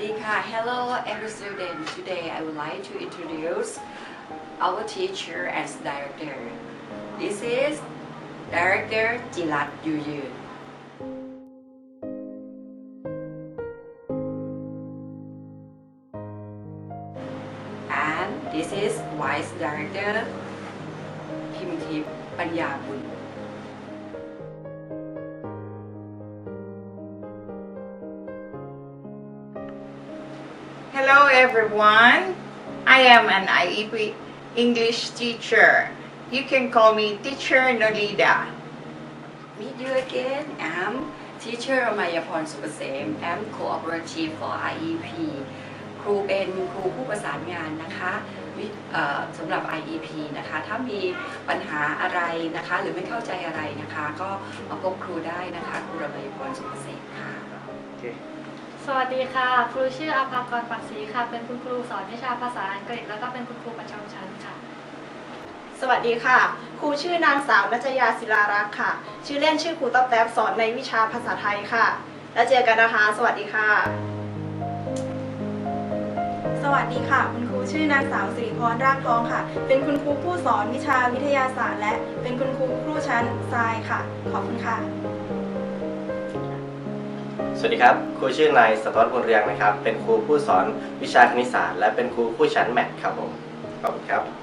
Hello, every student. Today I would like to introduce our teacher as director. This is Director Jilat Yuyu, And this is Vice Director Pimkip Panyabun. Hello everyone. I am an IEP English teacher. You can call me Teacher Nolida. Meet you again I'm teacher มายาพรสุกเกษม I'm cooperative for IEP ครูเป็นครูผู้ประสานงานนะคะวิเอ่อสำหรับ IEP นะคะ ถ้ามีปัญหาอะไรนะคะ หรือไม่เข้าใจอะไรนะคะ ก็มาพบครูได้นะคะ ครูรมายาพรสุกเกษมค่ะ สวัสดีค่ะ ครูชื่ออาภากรปักศรีค่ะ เป็นคุณครูสอนวิชาภาษาอังกฤษ แล้วก็เป็นคุณครูประจำชั้นค่ะ สวัสดีค่ะ ครูชื่อนางสาวนัจยาศิลารักษ์ค่ะ ชื่อเล่นชื่อครูต๊อบแต๊บสอนในวิชาภาษาไทยค่ะ แล้วเจอกันนะคะ สวัสดีค่ะ สวัสดีค่ะ คุณครูชื่อนางสาวสิริพรรากทองค่ะ เป็นคุณครูผู้สอนวิชาวิทยาศาสตร์ และเป็นคุณครูผู้ชั้นทรายค่ะ ขอบคุณค่ะ สวัสดีครับ ครูชื่อนายสตวัตบุญเรียงนะครับ เป็นครูผู้สอนวิชาคณิตศาสตร์และเป็นครูผู้ชั้นแมทครับผม ขอบคุณครับ